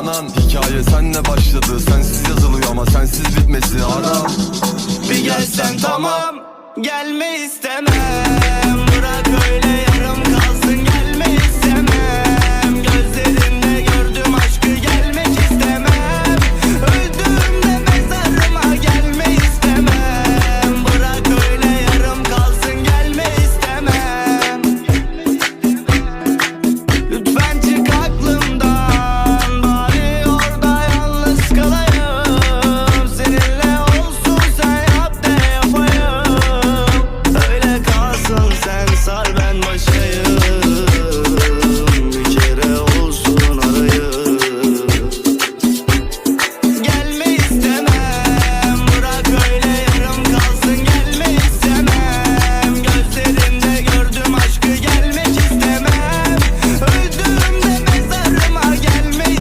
yanan Hikaye senle başladı. Sensiz yazılıyor ama sensiz bitmesi. Aram Bir gelsen tamam Gelme istemem.